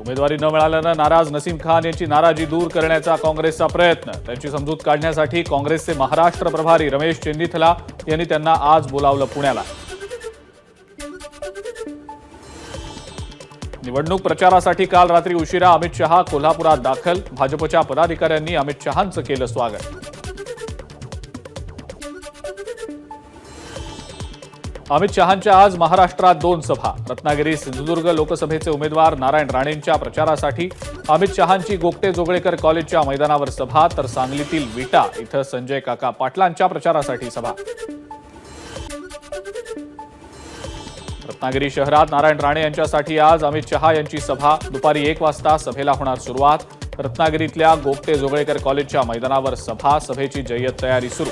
उमेदवारी न मिळाल्यानं नाराज नसीम खान यांची नाराजी दूर करण्याचा काँग्रेसचा प्रयत्न. त्यांची समजूत काढण्यासाठी काँग्रेसचे महाराष्ट्र प्रभारी रमेश चेन्निथला यांनी त्यांना आज बोलावलं पुण्याला. निवडणूक प्रचारासाठी काल रात्री उशिरा अमित शहा कोल्हापुरात दाखल. भाजपच्या पदाधिकाऱ्यांनी अमित शहांचं केलं स्वागत. अमित शहांच्या आज महाराष्ट्रात दोन सभा. रत्नागिरी सिंधुदुर्ग लोकसभेचे उमेदवार नारायण राणेंच्या प्रचारासाठी अमित शहांची गोगटे जोगळेकर कॉलेजच्या मैदानावर सभा तर सांगलीतील विटा इथं संजय काका पाटलांच्या प्रचारासाठी सभा. रत्नागिरी शहरात नारायण राणे यांच्यासाठी आज अमित शहा यांची सभा. दुपारी एक वाजता सभेला होणार सुरुवात. रत्नागिरीतल्या गोगटे जोगळेकर कॉलेजच्या मैदानावर सभा. सभेची जय्यत तयारी सुरू.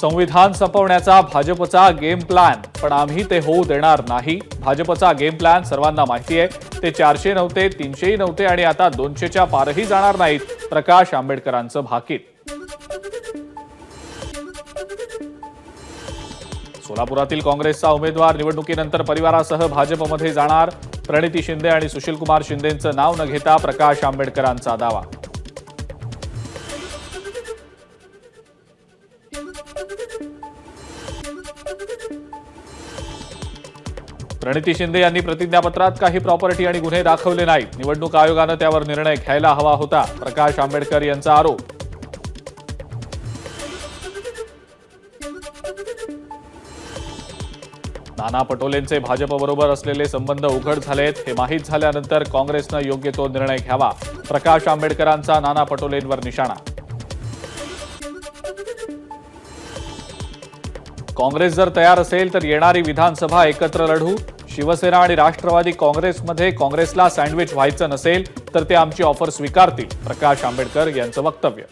संविधान संपवण्याचा भाजपचा गेम प्लॅन पण आम्ही ते होऊ देणार नाही. भाजपचा गेम प्लॅन सर्वांना माहिती आहे. ते चारशे नव्हते तीनशेही नव्हते आणि आता दोनशेच्या पारही जाणार नाहीत प्रकाश आंबेडकरांचं भाकीत. सोलापुरातील काँग्रेसचा उमेदवार निवडणुकीनंतर परिवारासह भाजपमध्ये जाणार. प्रणिती शिंदे आणि सुशीलकुमार शिंदेंचं नाव न घेता प्रकाश आंबेडकरांचा दावा. प्रणिती शिंदे यांनी प्रतिज्ञापत्रात काही प्रॉपर्टी आणि गुन्हे दाखवले नाहीत. निवडणूक आयोगानं त्यावर निर्णय घ्यायला हवा होता. प्रकाश आंबेडकर यांचा आरोप. नाना पटोलेंचे भाजपबरोबर असलेले संबंध उघड झालेत हे माहीत झाल्यानंतर काँग्रेसनं योग्य तो निर्णय घ्यावा. प्रकाश आंबेडकरांचा नाना पटोलेंवर निशाणा. काँग्रेस जर तयार असेल तर येणारी विधानसभा एकत्र लढू. शिवसेना आणि राष्ट्रवादी काँग्रेसमध्ये काँग्रेसला सँडविच व्हायचं नसेल तर ते आमची ऑफर स्वीकारतील प्रकाश आंबेडकर यांचं वक्तव्य.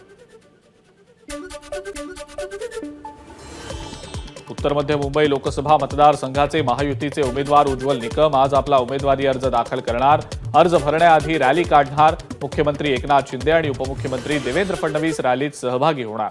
उत्तर मध्य मुंबई लोकसभा मतदारसंघाचे महायुतीचे उमेदवार उज्ज्वल निकम आज आपला उमेदवारी अर्ज दाखल करणार. अर्ज भरण्याआधी रॅली काढणार. मुख्यमंत्री एकनाथ शिंदे आणि उपमुख्यमंत्री देवेंद्र फडणवीस रॅलीत सहभागी होणार.